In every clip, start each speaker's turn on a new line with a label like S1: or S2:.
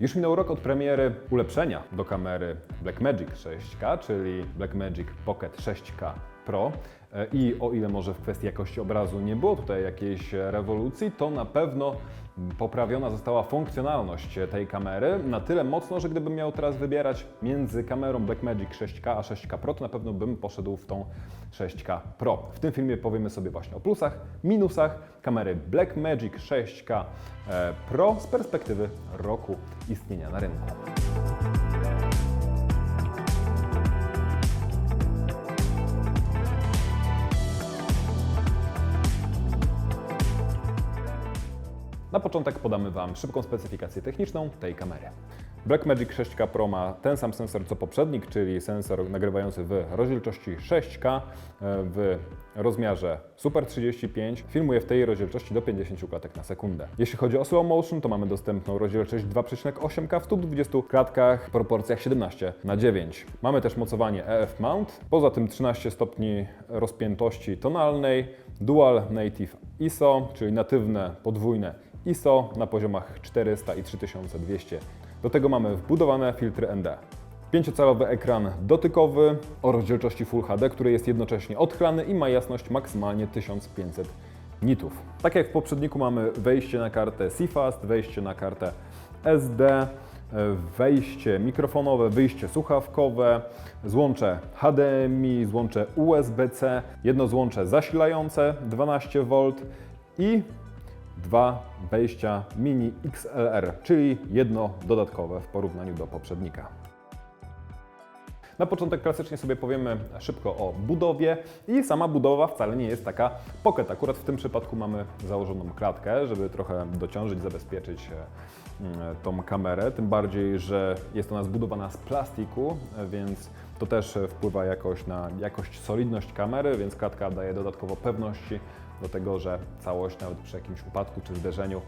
S1: Już minął rok od premiery ulepszenia do kamery Blackmagic 6K, czyli Blackmagic Pocket 6K Pro. E, I o ile może w kwestii jakości obrazu nie było tutaj jakiejś rewolucji, to na pewno poprawiona została funkcjonalność tej kamery na tyle mocno, że gdybym miał teraz wybierać między kamerą Blackmagic 6K a 6K Pro, to na pewno bym poszedł w tą 6K Pro. W tym filmie powiemy sobie właśnie o plusach, minusach kamery Blackmagic 6K e, Pro z perspektywy roku istnienia na rynku. Na początek podamy Wam szybką specyfikację techniczną tej kamery. Blackmagic 6K Pro ma ten sam sensor co poprzednik, czyli sensor nagrywający w rozdzielczości 6K e, w rozmiarze Super 35. Filmuje w tej rozdzielczości do 50 klatek na sekundę. Jeśli chodzi o slow motion, to mamy dostępną rozdzielczość 2,8K w 120 klatkach w proporcjach 17 na 9. Mamy też mocowanie EF Mount, poza tym 13 stopni rozpiętości tonalnej, Dual Native ISO, czyli natywne podwójne ISO na poziomach 400 i 3200. Do tego mamy wbudowane filtry ND. Pięciocalowy ekran dotykowy o rozdzielczości Full HD, który jest jednocześnie odchlany i ma jasność maksymalnie 1500 nitów. Tak jak w poprzedniku mamy wejście na kartę CFast, wejście na kartę SD, e, wejście mikrofonowe, wyjście słuchawkowe, złącze HDMI, złącze USB-C, jedno złącze zasilające 12V i dwa wejścia mini XLR, czyli jedno dodatkowe w porównaniu do poprzednika. Na początek klasycznie sobie powiemy szybko o budowie i sama budowa wcale nie jest taka pocket. Akurat w tym przypadku mamy założoną klatkę, żeby trochę dociążyć, zabezpieczyć e, mm, tą kamerę, tym bardziej, że jest ona zbudowana z plastiku, więc to też wpływa jakoś na jakość, solidność kamery, więc klatka daje dodatkowo pewności do tego, że całość nawet przy jakimś upadku czy zderzeniu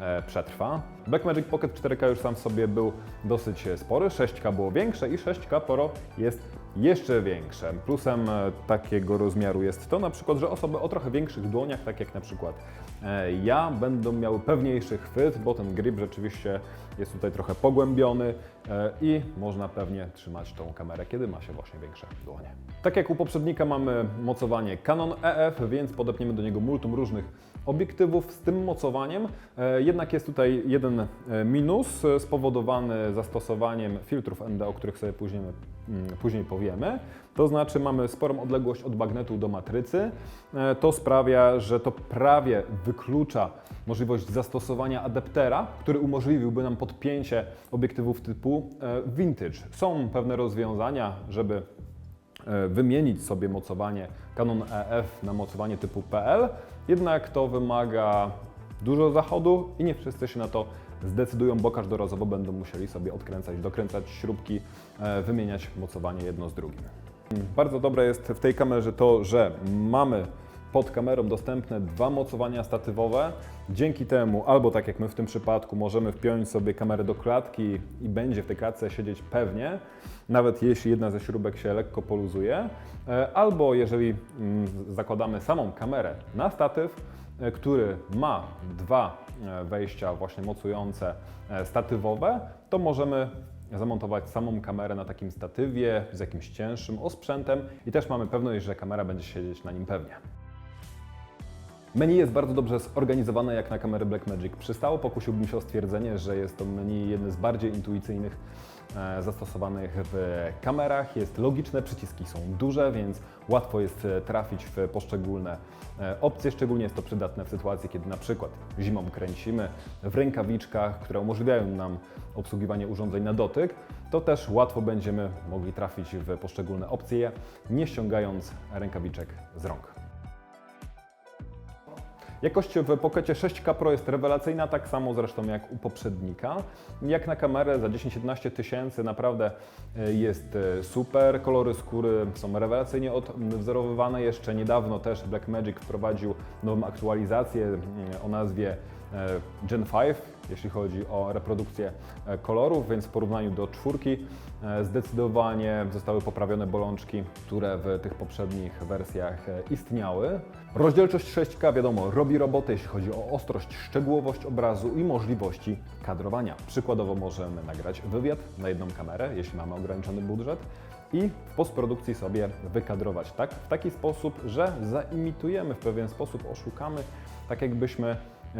S1: e, przetrwa. Blackmagic Pocket 4K już sam w sobie był dosyć spory, 6K było większe i 6K Pro jest jeszcze większe. Plusem e, takiego rozmiaru jest to na przykład, że osoby o trochę większych dłoniach, tak jak na przykład e, ja, będą miały pewniejszy chwyt, bo ten grip rzeczywiście jest tutaj trochę pogłębiony e, i można pewnie trzymać tą kamerę, kiedy ma się właśnie większe dłonie. Tak jak u poprzednika mamy mocowanie Canon EF, więc podepniemy do niego multum różnych obiektywów z tym mocowaniem. E, Jednak jest tutaj jeden e, minus e, spowodowany zastosowaniem filtrów ND, o których sobie później, mm, później powiemy. To znaczy mamy sporą odległość od magnetu do matrycy. To sprawia, że to prawie wyklucza możliwość zastosowania adaptera, który umożliwiłby nam podpięcie obiektywów typu vintage. Są pewne rozwiązania, żeby wymienić sobie mocowanie Canon EF na mocowanie typu PL, jednak to wymaga dużo zachodu i nie wszyscy się na to zdecydują, bo każdorazowo będą musieli sobie odkręcać, dokręcać śrubki, e, wymieniać mocowanie jedno z drugim. Bardzo dobre jest w tej kamerze to, że mamy pod kamerą dostępne dwa mocowania statywowe. Dzięki temu, albo tak jak my w tym przypadku, możemy wpiąć sobie kamerę do klatki i będzie w tej klatce siedzieć pewnie, nawet jeśli jedna ze śrubek się lekko poluzuje, e, albo jeżeli mm, zakładamy samą kamerę na statyw, e, który ma dwa e, wejścia właśnie mocujące statywowe, to możemy zamontować samą kamerę na takim statywie z jakimś cięższym osprzętem i też mamy pewność, że kamera będzie siedzieć na nim pewnie. Menu jest bardzo dobrze zorganizowane jak na kamerę Blackmagic. Przystało pokusiłbym się o stwierdzenie, że jest to menu jedne z bardziej intuicyjnych e, zastosowanych w kamerach. Jest logiczne, przyciski są duże, więc łatwo jest e, trafić w poszczególne e, opcje. Szczególnie jest to przydatne w sytuacji, kiedy na przykład zimą kręcimy w rękawiczkach, które umożliwiają nam obsługiwanie urządzeń na dotyk, to też łatwo będziemy mogli trafić w poszczególne opcje, nie ściągając rękawiczek z rąk. Jakość w Pockecie 6K Pro jest rewelacyjna, tak samo zresztą jak u poprzednika. Jak na kamerę za 10-11 tysięcy naprawdę e, jest e, super. Kolory skóry są rewelacyjnie odwzorowywane. Jeszcze niedawno też Blackmagic wprowadził nową aktualizację mm, o nazwie e, Gen 5 jeśli chodzi o reprodukcję e, kolorów, więc w porównaniu do czwórki e, zdecydowanie zostały poprawione bolączki, które w tych poprzednich wersjach e, istniały. Rozdzielczość 6K wiadomo robi robotę, jeśli chodzi o ostrość, szczegółowość obrazu i możliwości kadrowania. Przykładowo możemy nagrać wywiad na jedną kamerę, jeśli mamy ograniczony budżet i w postprodukcji sobie wykadrować tak, w taki sposób, że zaimitujemy w pewien sposób, oszukamy, tak jakbyśmy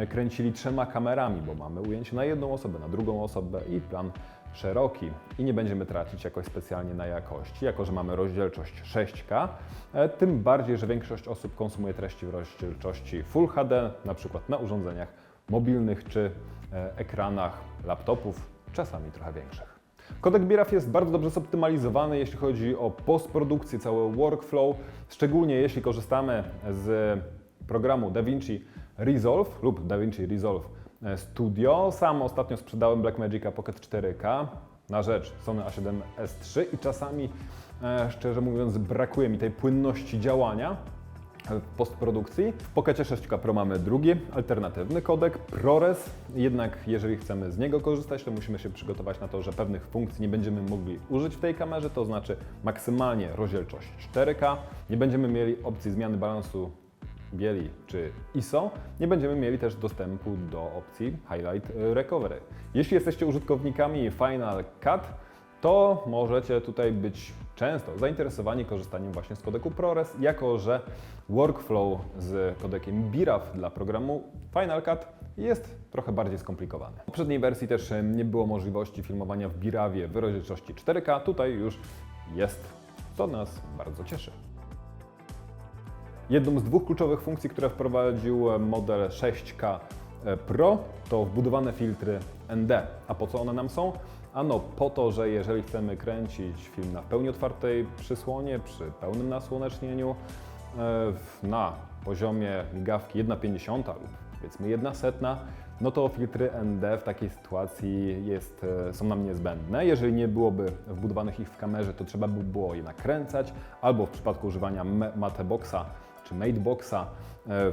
S1: kręcili trzema kamerami, bo mamy ujęcie na jedną osobę, na drugą osobę i plan szeroki i nie będziemy tracić jakoś specjalnie na jakości, jako że mamy rozdzielczość 6K, e, tym bardziej, że większość osób konsumuje treści w rozdzielczości Full HD, na przykład na urządzeniach mobilnych czy e, ekranach laptopów, czasami trochę większych. Kodek BIRAF jest bardzo dobrze zoptymalizowany, jeśli chodzi o postprodukcję, cały workflow, szczególnie jeśli korzystamy z programu DaVinci Resolve lub DaVinci Resolve e, Studio. Sam ostatnio sprzedałem Blackmagica Pocket 4K na rzecz Sony A7S III i czasami, e, szczerze mówiąc, brakuje mi tej płynności działania w postprodukcji. W Pockecie 6K Pro mamy drugi, alternatywny kodek ProRes, jednak jeżeli chcemy z niego korzystać, to musimy się przygotować na to, że pewnych funkcji nie będziemy mogli użyć w tej kamerze, to znaczy maksymalnie rozdzielczość 4K, nie będziemy mieli opcji zmiany balansu bieli czy ISO, nie będziemy mieli też dostępu do opcji Highlight Recovery. Jeśli jesteście użytkownikami Final Cut, to możecie tutaj być często zainteresowani korzystaniem właśnie z kodeku ProRes, jako że workflow z kodekiem BIRAF dla programu Final Cut jest trochę bardziej skomplikowany. W poprzedniej wersji też nie było możliwości filmowania w BIRAWie w rozdzielczości 4K, tutaj już jest, co nas bardzo cieszy. Jedną z dwóch kluczowych funkcji, które wprowadził model 6K Pro, to wbudowane filtry ND. A po co one nam są? Ano po to, że jeżeli chcemy kręcić film na pełni otwartej przysłonie, przy pełnym nasłonecznieniu, e, na poziomie migawki 1,50 lub powiedzmy 1 setna, no to filtry ND w takiej sytuacji jest, e, są nam niezbędne. Jeżeli nie byłoby wbudowanych ich w kamerze, to trzeba by było je nakręcać, albo w przypadku używania Mateboxa czy Mateboxa e,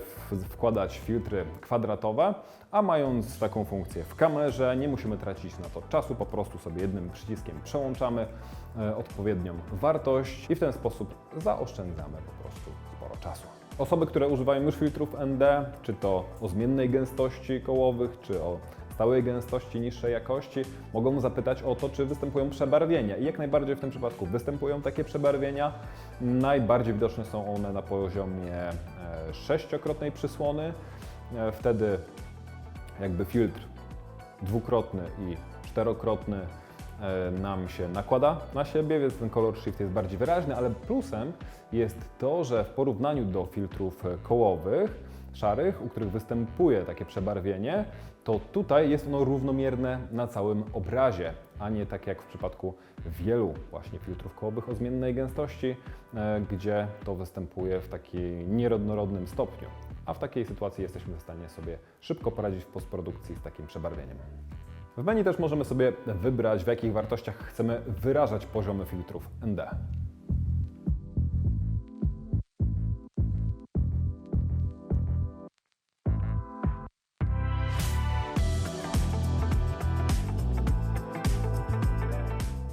S1: wkładać filtry kwadratowe, a mając taką funkcję w kamerze, nie musimy tracić na to czasu, po prostu sobie jednym przyciskiem przełączamy e, odpowiednią wartość i w ten sposób zaoszczędzamy po prostu sporo czasu. Osoby, które używają już filtrów ND, czy to o zmiennej gęstości kołowych, czy o stałej gęstości niższej jakości, mogą zapytać o to, czy występują przebarwienia. I jak najbardziej w tym przypadku występują takie przebarwienia. Najbardziej widoczne są one na poziomie e, sześciokrotnej przysłony. E, Wtedy jakby filtr dwukrotny i czterokrotny e, nam się nakłada na siebie, więc ten color shift jest bardziej wyraźny, ale plusem jest to, że w porównaniu do filtrów kołowych, szarych, u których występuje takie przebarwienie, to tutaj jest ono równomierne na całym obrazie, a nie tak jak w przypadku wielu właśnie filtrów kołowych o zmiennej gęstości, e, gdzie to występuje w takim nierodnorodnym stopniu. A w takiej sytuacji jesteśmy w stanie sobie szybko poradzić w postprodukcji z takim przebarwieniem. W menu też możemy sobie wybrać, w jakich wartościach chcemy wyrażać poziomy filtrów ND.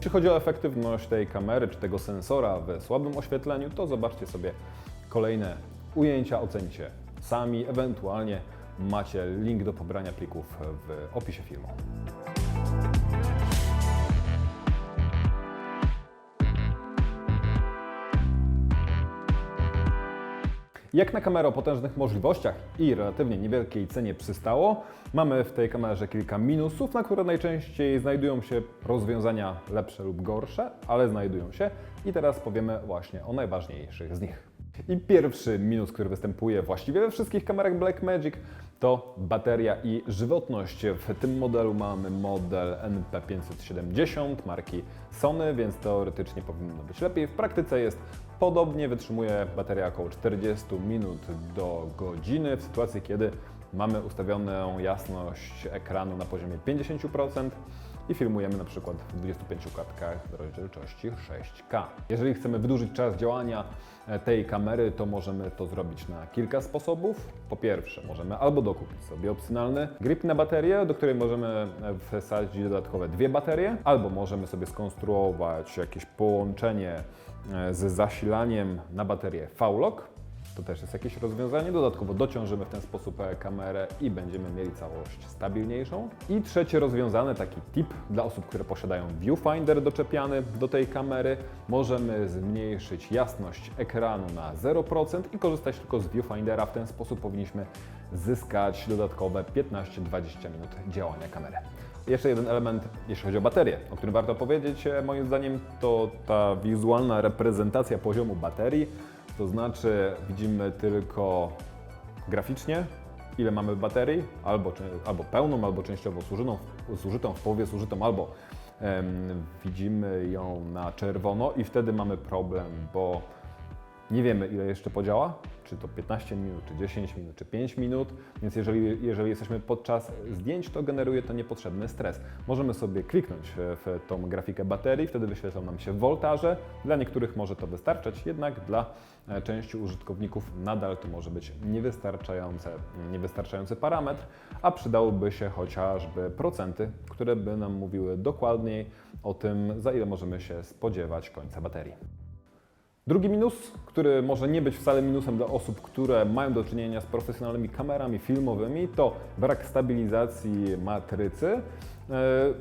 S1: Jeśli chodzi o efektywność tej kamery czy tego sensora w słabym oświetleniu, to zobaczcie sobie kolejne ujęcia, ocencie sami, ewentualnie macie link do pobrania plików w opisie filmu. Jak na kamerę o potężnych możliwościach i relatywnie niewielkiej cenie przystało, mamy w tej kamerze kilka minusów, na które najczęściej znajdują się rozwiązania lepsze lub gorsze, ale znajdują się i teraz powiemy właśnie o najważniejszych z nich. I pierwszy minus, który występuje właściwie we wszystkich kamerach Blackmagic, to bateria i żywotność. W tym modelu mamy model NP570 marki Sony, więc teoretycznie powinno być lepiej. W praktyce jest podobnie, wytrzymuje bateria około 40 minut do godziny, w sytuacji kiedy mamy ustawioną jasność ekranu na poziomie 50% i filmujemy na przykład w 25 klatkach rozdzielczości 6K. Jeżeli chcemy wydłużyć czas działania e, tej kamery, to możemy to zrobić na kilka sposobów. Po pierwsze, możemy albo dokupić sobie opcjonalny grip na baterię, do której możemy e, wsadzić dodatkowe dwie baterie, albo możemy sobie skonstruować jakieś połączenie e, z zasilaniem na baterię V-Lock. To też jest jakieś rozwiązanie. Dodatkowo dociążymy w ten sposób kamerę i będziemy mieli całość stabilniejszą. I trzecie rozwiązane, taki tip dla osób, które posiadają viewfinder doczepiany do tej kamery. Możemy zmniejszyć jasność ekranu na 0% i korzystać tylko z viewfindera. W ten sposób powinniśmy zyskać dodatkowe 15-20 minut działania kamery. Jeszcze jeden element, jeśli chodzi o baterię, o którym warto powiedzieć, e, moim zdaniem, to ta wizualna reprezentacja poziomu baterii. To znaczy, widzimy tylko graficznie, ile mamy baterii, albo, albo pełną, albo częściowo zużytą, zużytą w połowie zużytą, albo em, widzimy ją na czerwono i wtedy mamy problem, bo nie wiemy, ile jeszcze podziała, czy to 15 minut, czy 10 minut, czy 5 minut, więc jeżeli, jeżeli jesteśmy podczas zdjęć, to generuje to niepotrzebny stres. Możemy sobie kliknąć w tą grafikę baterii, wtedy wyświetlą nam się woltaże. Dla niektórych może to wystarczać, jednak dla e, części użytkowników nadal to może być niewystarczające, niewystarczający parametr, a przydałoby się chociażby procenty, które by nam mówiły dokładniej o tym, za ile możemy się spodziewać końca baterii. Drugi minus, który może nie być wcale minusem dla osób, które mają do czynienia z profesjonalnymi kamerami filmowymi, to brak stabilizacji matrycy. E,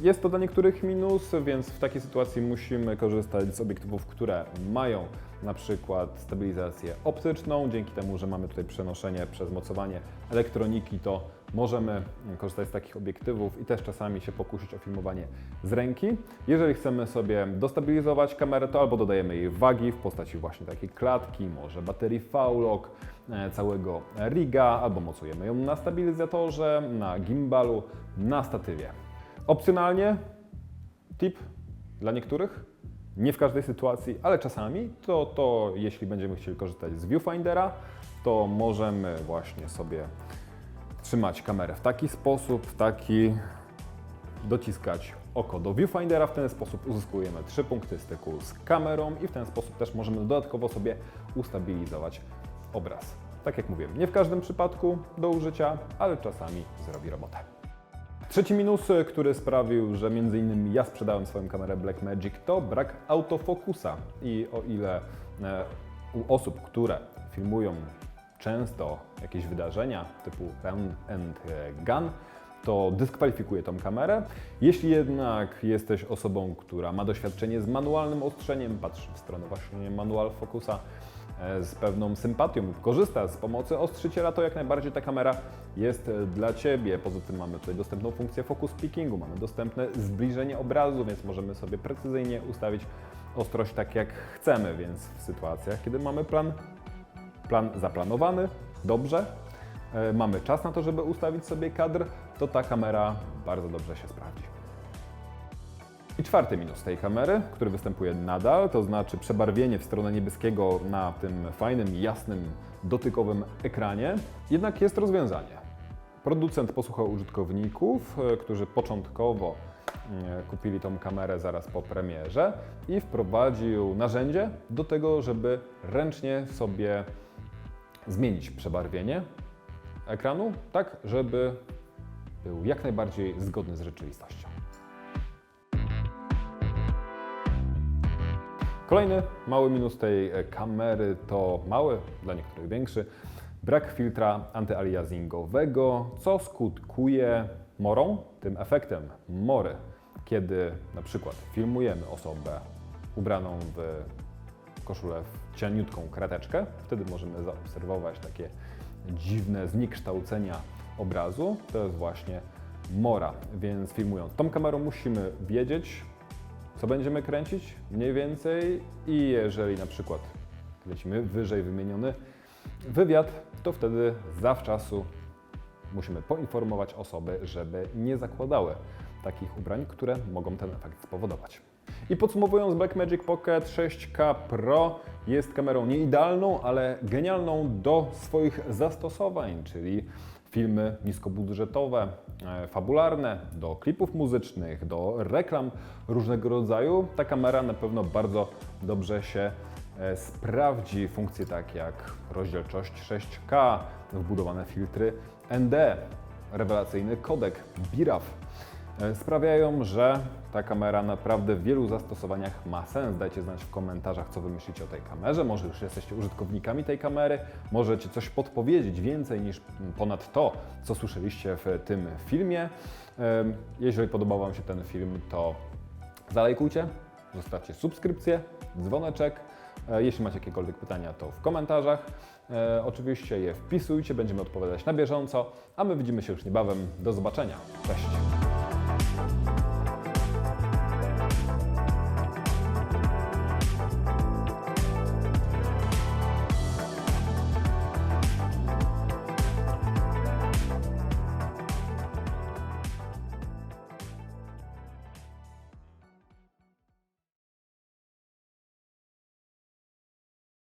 S1: Jest to dla niektórych minus, więc w takiej sytuacji musimy korzystać z obiektywów, które mają na przykład stabilizację optyczną. Dzięki temu, że mamy tutaj przenoszenie przez mocowanie elektroniki, to możemy korzystać z takich obiektywów i też czasami się pokusić o filmowanie z ręki. Jeżeli chcemy sobie dostabilizować kamerę, to albo dodajemy jej wagi w postaci właśnie takiej klatki, może baterii V-Lock, e, całego riga, albo mocujemy ją na stabilizatorze, na gimbalu, na statywie. Opcjonalnie tip dla niektórych, nie w każdej sytuacji, ale czasami, to, to jeśli będziemy chcieli korzystać z viewfindera, to możemy właśnie sobie trzymać kamerę w taki sposób, w taki dociskać oko do viewfindera. W ten sposób uzyskujemy trzy punkty styku z kamerą i w ten sposób też możemy dodatkowo sobie ustabilizować obraz. Tak jak mówiłem, nie w każdym przypadku do użycia, ale czasami zrobi robotę. Trzeci minus, który sprawił, że między innymi ja sprzedałem swoją kamerę Blackmagic, to brak autofokusa. I o ile e, u osób, które filmują często jakieś wydarzenia typu run and gun, to dyskwalifikuje tą kamerę. Jeśli jednak jesteś osobą, która ma doświadczenie z manualnym ostrzeniem, patrzy w stronę właśnie manual fokusa, e, z pewną sympatią korzysta z pomocy ostrzyciela, to jak najbardziej ta kamera jest dla Ciebie. Poza tym mamy tutaj dostępną funkcję focus pickingu, mamy dostępne zbliżenie obrazu, więc możemy sobie precyzyjnie ustawić ostrość tak jak chcemy, więc w sytuacjach, kiedy mamy plan, plan zaplanowany, dobrze, e, mamy czas na to, żeby ustawić sobie kadr, to ta kamera bardzo dobrze się sprawdzi. I czwarty minus tej kamery, który występuje nadal, to znaczy przebarwienie w stronę niebieskiego na tym fajnym, jasnym, dotykowym ekranie, jednak jest rozwiązanie. Producent posłuchał użytkowników, e, którzy początkowo e, kupili tą kamerę zaraz po premierze i wprowadził narzędzie do tego, żeby ręcznie sobie zmienić przebarwienie ekranu, tak żeby był jak najbardziej zgodny z rzeczywistością. Kolejny mały minus tej kamery to mały, dla niektórych większy, brak filtra antyaliasingowego, co skutkuje morą, tym efektem mory, kiedy na przykład filmujemy osobę ubraną w koszulę w cieniutką krateczkę, wtedy możemy zaobserwować takie dziwne zniekształcenia obrazu. To jest właśnie mora, więc filmując tą kamerą musimy wiedzieć, co będziemy kręcić mniej więcej i jeżeli na przykład lecimy wyżej wymieniony wywiad, to wtedy zawczasu musimy poinformować osoby, żeby nie zakładały takich ubrań, które mogą ten efekt spowodować. I podsumowując, Blackmagic Pocket 6K Pro jest kamerą nie idealną, ale genialną do swoich zastosowań, czyli filmy niskobudżetowe, e, fabularne, do klipów muzycznych, do reklam różnego rodzaju, ta kamera na pewno bardzo dobrze się e, sprawdzi. Funkcje takie jak rozdzielczość 6K, wbudowane filtry ND, rewelacyjny kodek BIRAW e, sprawiają, że ta kamera naprawdę w wielu zastosowaniach ma sens. Dajcie znać w komentarzach, co wy myślicie o tej kamerze. Może już jesteście użytkownikami tej kamery, możecie coś podpowiedzieć więcej niż ponad to, co słyszeliście w tym filmie. Jeżeli podobał Wam się ten film, to zalajkujcie, zostawcie subskrypcję, dzwoneczek. E, Jeśli macie jakiekolwiek pytania, to w komentarzach. E, oczywiście je wpisujcie, będziemy odpowiadać na bieżąco, a my widzimy się już niebawem. Do zobaczenia. Cześć! you